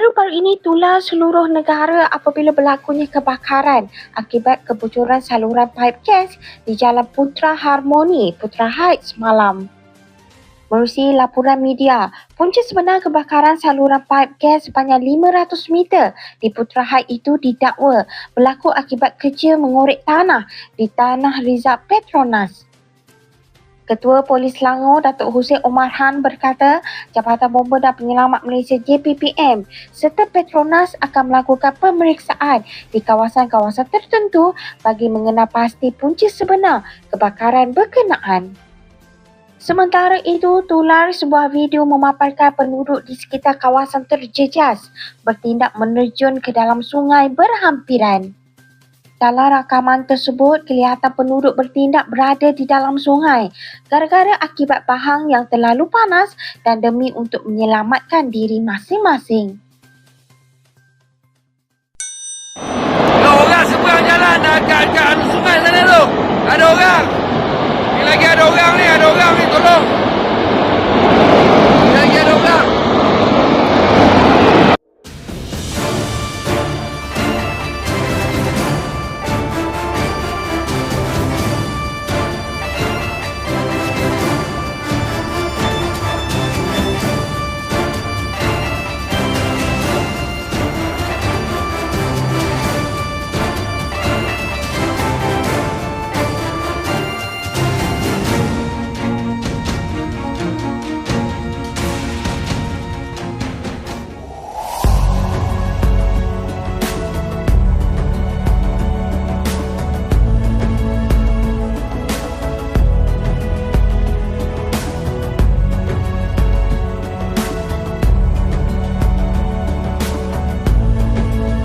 Baru-baru ini tular seluruh negara apabila berlakunya kebakaran akibat kebocoran saluran paip gas di Jalan Putra Harmoni, Putra Heights malam. Menerusi laporan media, punca sebenar kebakaran saluran paip gas sepanjang 500 meter di Putra Heights itu didakwa berlaku akibat kerja mengorek tanah di Tanah Rizal Petronas. Ketua Polis Selangor Datuk Hussein Omar Han berkata Jabatan Bomba dan Penyelamat Malaysia JPPM serta Petronas akan melakukan pemeriksaan di kawasan-kawasan tertentu bagi mengenal pasti punca sebenar kebakaran berkenaan. Sementara itu, tular sebuah video memaparkan penduduk di sekitar kawasan terjejas bertindak menerjun ke dalam sungai berhampiran. Dalam rakaman tersebut, kelihatan penduduk bertindak berada di dalam sungai gara-gara akibat bahang yang terlalu panas dan demi untuk menyelamatkan diri masing-masing. Ada orang seberang jalan dah kat, kat anu sungai sana tu. Ada orang. Ni lagi ada orang ni, ada orang ni tolong.